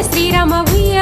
రామని శ్రీరామ ఉయ్యాలో